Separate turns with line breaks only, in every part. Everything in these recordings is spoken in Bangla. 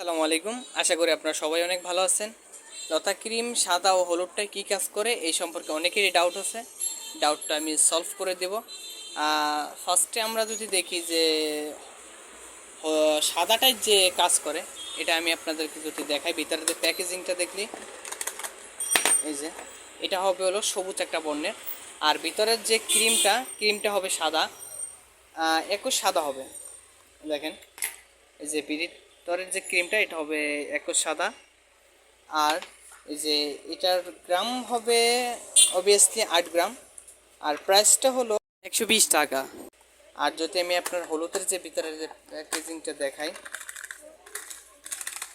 আসসালামু আলাইকুম। আশা করি আপনারা সবাই অনেক ভালো আছেন। লতা ক্রিম, সাদা ও হলুদটায় কী কাজ করে এই সম্পর্কে অনেকেরই ডাউট আছে। ডাউটটা আমি সলভ করে দেব। ফার্স্টে আমরা যদি দেখি যে সাদাটায় যে কাজ করে, এটা আমি আপনাদেরকে যদি দেখাই, ভিতরে যে প্যাকেজিংটা দেখলি, এই যে, এটা হবে হলো সবুজ একটা বর্ণের। আর ভিতরের যে ক্রিমটা ক্রিমটা হবে সাদা। একুশ সাদা হবে। দেখেন, এই যে ভিতরের যে ক্রিমটা, এটা হবে একটু সাদা। আর এই যে এটার গ্রাম হবে অবভিয়াসলি আট গ্রাম। আর প্রাইসটা হলো একশো বিশ টাকা। আর যদি আমি আপনার হলুদের যে ভিতরের যে প্যাকেজিংটা দেখাই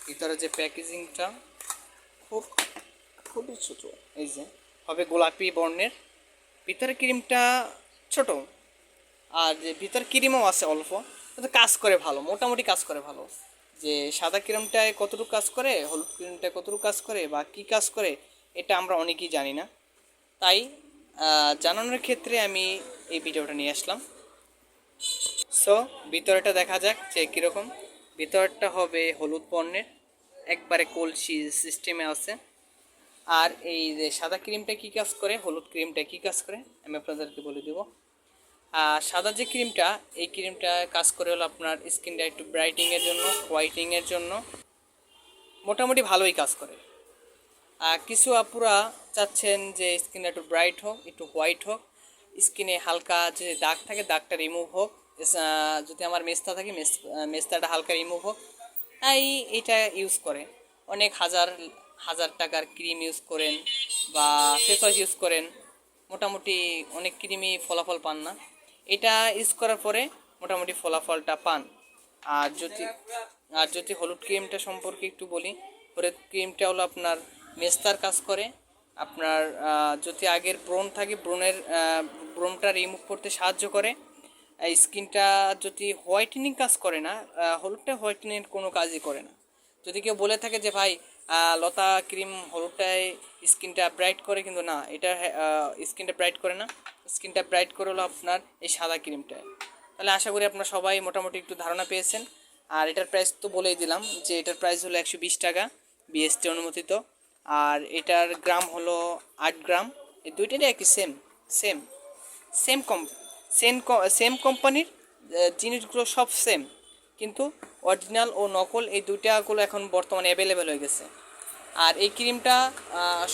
ভিতরে যে প্যাকেজিংটা খুব, খুবই ছোট। এই যে, হবে গোলাপি বর্ণের। ভিতরে ক্রিমটা ছোট। আর যে ভিতর ক্রিমও আছে অল্প, কিন্তু কাজ করে ভালো, মোটামুটি কাজ করে ভালো। যে সাদা ক্রিমটায় কতটুকু কাজ করে, হলুদ ক্রিমটায় কতটুকু কাজ করে বা কী কাজ করে, এটা আমরা অনেকেই জানি না। তাই জানানোর ক্ষেত্রে আমি এই ভিডিওটা নিয়ে আসলাম। সো ভিতরটা দেখা যাক যে কীরকম। ভিতরটা হবে হলুদ বর্ণের, একবারে কলসি সিস্টেমে আছে। আর এই যে সাদা ক্রিমটা কী কাজ করে, হলুদ ক্রিমটা কী কাজ করে, আমি আপনাদেরকে বলে দেবো। সাদা যে ক্রিমটা, এই ক্রিমটা কাজ করে হলো আপনার স্কিনটা একটু ব্রাইটিংয়ের জন্য হোয়াইটিংয়ের জন্য। মোটামুটি ভালোই কাজ করে। কিছু আপুরা চাচ্ছেন যে স্কিনটা একটু ব্রাইট হোক, একটু হোয়াইট হোক। স্কিনে হালকা যে দাগ থাকে, দাগটা রিমুভ হোক। যদি আমার মেস্তা থাকে, মেস- মেস্তাটা হালকা রিমুভ হোক। তাই এটা ইউজ করে অনেক হাজার হাজার টাকার ক্রিম ইউজ করেন বা ফেস ওয়াশ ইউজ করেন। মোটামুটি অনেক ক্রিমই ফলাফল পান না। এটা ইউজ করার পরে মোটামুটি ফলাফলটা পান। আর যদি আর যদি হলুদ ক্রিমটা সম্পর্কে একটু বলি, হলুদ ক্রিমটা হলো আপনার মেস্তার কাজ করে। আপনার যদি আগের ব্রণ থাকে, ব্রণের ব্রণটা রিমুভ করতে সাহায্য করে। স্কিনটা যদি হোয়াইটেনিং কাজ করে না হলুদটা হোয়াইটেনিংয়ের কোনো কাজই করে না। যদি কেউ বলে থাকে যে, ভাই লতা ক্রিম হলুদটায় স্কিনটা ব্রাইট করে, কিন্তু না, এটা স্কিনটা ব্রাইট করে না। স্কিনটা ব্রাইট করে হলো আপনার এই সাদা ক্রিমটায় তাহলে আশা করি আপনারা সবাই মোটামুটি একটু ধারণা পেয়েছেন। আর এটার প্রাইস তো বলেই দিলাম যে এটার প্রাইস হলো একশো বিশ টাকা বিএসটি অনুমোদিত। আর এটার গ্রাম হলো আট গ্রাম এই দুইটারই একই সেম সেম সেম কম সেম সেম কোম্পানির জিনিসগুলো সব সেম কিন্তু অরিজিনাল ও নকল এই দুইটাগুলো এখন বর্তমানে অ্যাভেলেবেল হয়ে গেছে। আর এই ক্রিমটা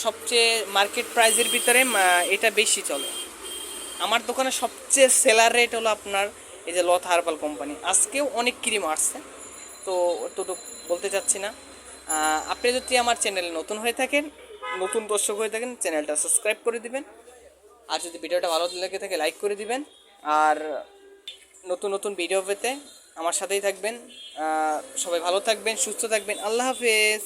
সবচেয়ে মার্কেট প্রাইজের ভিতরে এটা বেশি চলে। আমার দোকানে সবচেয়ে সেলার রেট হলো আপনার এই যে লথ হার্বাল কোম্পানি আজকেও অনেক ক্রিম আসছে। তো অতটুকু বলতে চাচ্ছি না। আপনি যদি আমার চ্যানেলে নতুন হয়ে থাকেন, নতুন দর্শক হয়ে থাকেন চ্যানেলটা সাবস্ক্রাইব করে দিবেন। আর যদি ভিডিওটা ভালো লেগে থাকে লাইক করে দিবেন। আর নতুন নতুন ভিডিও পেতে আমার সাথেই থাকবেন সবাই ভালো থাকবেন সুস্থ থাকবেন। আল্লাহ হাফেজ।